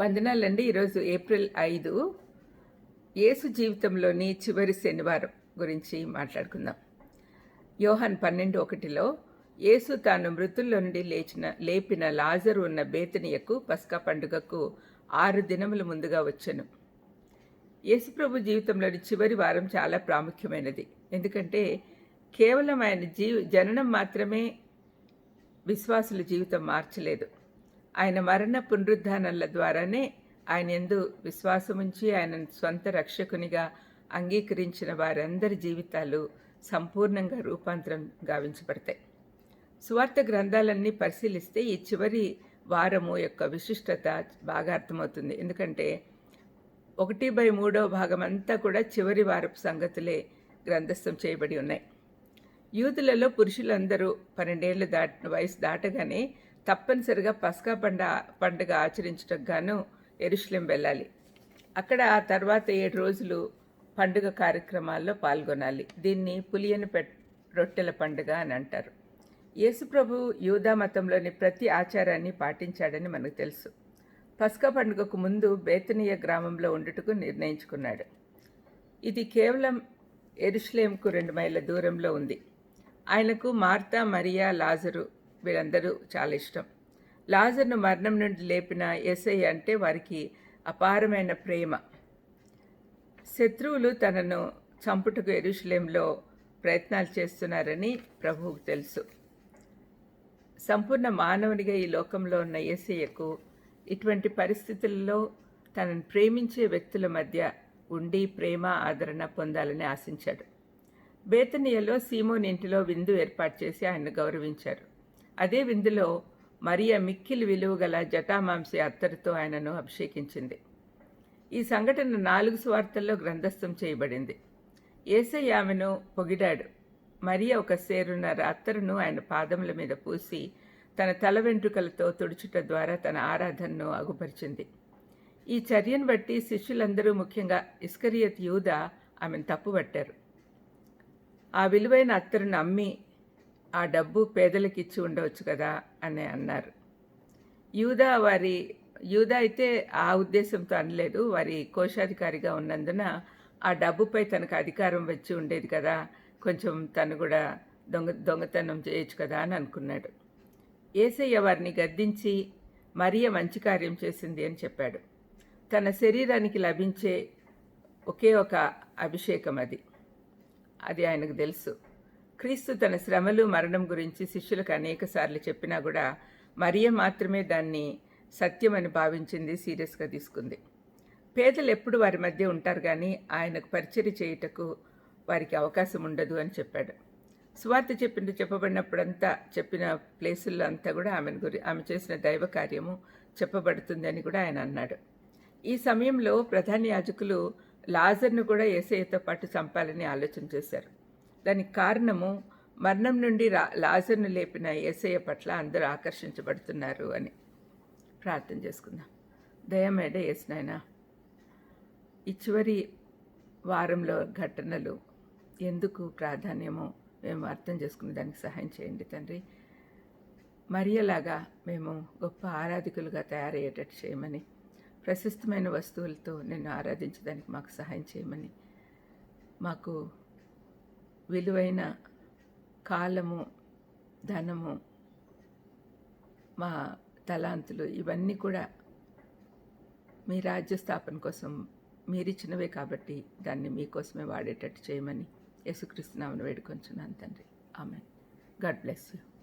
వందనాలండి. ఈరోజు ఏప్రిల్ ఐదు. యేసు జీవితంలోని చివరి శనివారం గురించి మాట్లాడుకుందాం. యోహన్ పన్నెండు ఒకటిలో యేసు తాను మృతుల్లో నుండి లేచిన లేపిన లాజరు ఉన్న బేతనియకు పస్కా పండుగకు ఆరు దినముల ముందుగా వచ్చాను. యేసుప్రభు జీవితంలోని చివరి వారం చాలా ప్రాముఖ్యమైనది. ఎందుకంటే కేవలం ఆయన జీవ జననం మాత్రమే విశ్వాసుల జీవితం మార్చలేదు. ఆయన మరణ పునరుద్ధానాల ద్వారానే ఆయన ఎందు విశ్వాసముంచి ఆయన స్వంత రక్షకునిగా అంగీకరించిన వారందరి జీవితాలు సంపూర్ణంగా రూపాంతరం గావించబడతాయి. సువార్త గ్రంథాలన్నీ పరిశీలిస్తే ఈ చివరి వారము యొక్క విశిష్టత బాగా అర్థమవుతుంది. ఎందుకంటే ఒకటి బై మూడో భాగం అంతా కూడా చివరి వారపు సంగతులే గ్రంథస్థం చేయబడి ఉన్నాయి. యూదులలో పురుషులందరూ పన్నెండేళ్ళు దాటిన వయసు దాటగానే తప్పనిసరిగా పస్కా పండ పండుగ ఆచరించటం గాను ఎరుషులేం వెళ్ళాలి. అక్కడ ఆ తర్వాత ఏడు రోజులు పండుగ కార్యక్రమాల్లో పాల్గొనాలి. దీన్ని పులియని పెట్ రొట్టెల పండుగ అని అంటారు. యేసుప్రభు యూదా మతంలోని ప్రతి ఆచారాన్ని పాటించాడని మనకు తెలుసు. పస్కా పండుగకు ముందు బేతనీయ గ్రామంలో ఉండుటకు నిర్ణయించుకున్నాడు. ఇది కేవలం ఎరుశ్లేంకు రెండు మైళ్ళ దూరంలో ఉంది. ఆయనకు మార్తా మరియా లాజరు వీళ్ళందరూ చాలా ఇష్టం. లాజర్ను మరణం నుండి లేపిన ఎస్ఐ అంటే వారికి అపారమైన ప్రేమ. శత్రువులు తనను చంపుటకు ఎరుషులేంలో ప్రయత్నాలు చేస్తున్నారని ప్రభువుకు తెలుసు. సంపూర్ణ మానవునిగా ఈ లోకంలో ఉన్న ఏసయ్యకు ఇటువంటి పరిస్థితుల్లో తనను ప్రేమించే వ్యక్తుల మధ్య ఉండి ప్రేమ ఆదరణ పొందాలని ఆశించాడు. బేతనీయలో సీమోన్ ఇంటిలో విందు ఏర్పాటు చేసి ఆయన్ను గౌరవించారు. అదే విందులో మరియ మిక్కిలి విలువ గల జటామాంసి అత్తరితో ఆయనను అభిషేకించింది. ఈ సంఘటన నాలుగు స్వార్థల్లో గ్రంథస్థం చేయబడింది. ఏసై ఆమెను పొగిడాడు. మరియ ఒక సేరున్నర అత్తరును ఆయన పాదముల మీద పూసి తన తల వెంట్రుకలతో తుడుచుట ద్వారా తన ఆరాధనను అగుపరిచింది. ఈ చర్యను బట్టి శిష్యులందరూ ముఖ్యంగా ఇస్కరియత్ యూద ఆమెను తప్పుపట్టారు. ఆ విలువైన అత్తరును అమ్మి ఆ డబ్బు పేదలకు ఇచ్చి ఉండవచ్చు కదా అని అన్నారు. యూదా వారి యూదా అయితే ఆ ఉద్దేశంతో అనలేదు. వారి కోశాధికారిగా ఉన్నందున ఆ డబ్బుపై తనకు అధికారం వచ్చి ఉండేది కదా కొంచెం తను కూడా దొంగ దొంగతనం చేయొచ్చు కదా అని అనుకున్నాడు. ఏసయ్య వారిని గద్దించి మరియ మంచి కార్యం చేసింది అని చెప్పాడు. తన శరీరానికి లభించే ఒకే ఒక అభిషేకం అది. అది ఆయనకు తెలుసు. క్రీస్తు తన శ్రమలు మరణం గురించి శిష్యులకు అనేక సార్లు చెప్పినా కూడా మరియ మాత్రమే దాన్ని సత్యమని భావించింది సీరియస్గా తీసుకుంది. పేదలు ఎప్పుడు వారి మధ్య ఉంటారు కానీ ఆయనకు పరిచర్య చేయుటకు వారికి అవకాశం ఉండదు అని చెప్పాడు. సువార్త చెప్పిన చెప్పబడినప్పుడంతా చెప్పిన ప్లేసుల్లో అంతా కూడా ఆమెను గురి ఆమె చేసిన దైవ కార్యము చెప్పబడుతుంది అని కూడా ఆయన అన్నాడు. ఈ సమయంలో ప్రధాన యాజకులు లాజర్ను కూడా ఏసయ్యతో పాటు చంపాలని ఆలోచన చేశారు. దానికి కారణము మరణం నుండి రా లాజర్ను లేపిన ఏసయ్య పట్ల అందరూ ఆకర్షించబడుతున్నారు అని ప్రార్థన చేసుకుందాం. దయమేడ ఏసునాయన ఈ చివరి వారంలో ఘటనలు ఎందుకు ప్రాధాన్యమో మేము అర్థం చేసుకునే దానికి సహాయం చేయండి తండ్రి. మరియలాగా మేము గొప్ప ఆరాధికులుగా తయారయ్యేటట్టు చేయమని ప్రశస్తమైన వస్తువులతో నిన్ను ఆరాధించడానికి మాకు సహాయం చేయమని మాకు విలువైన కాలము ధనము మా తలాంతులు ఇవన్నీ కూడా మీ రాజ్య స్థాపన కోసం మీరిచ్చినవే కాబట్టి దాన్ని మీకోసమే వాడేటట్టు చేయమని యేసుక్రీస్తునామను వేడుకొంచున్నాను తండ్రి. ఆమె గాడ్ బ్లెస్ యూ.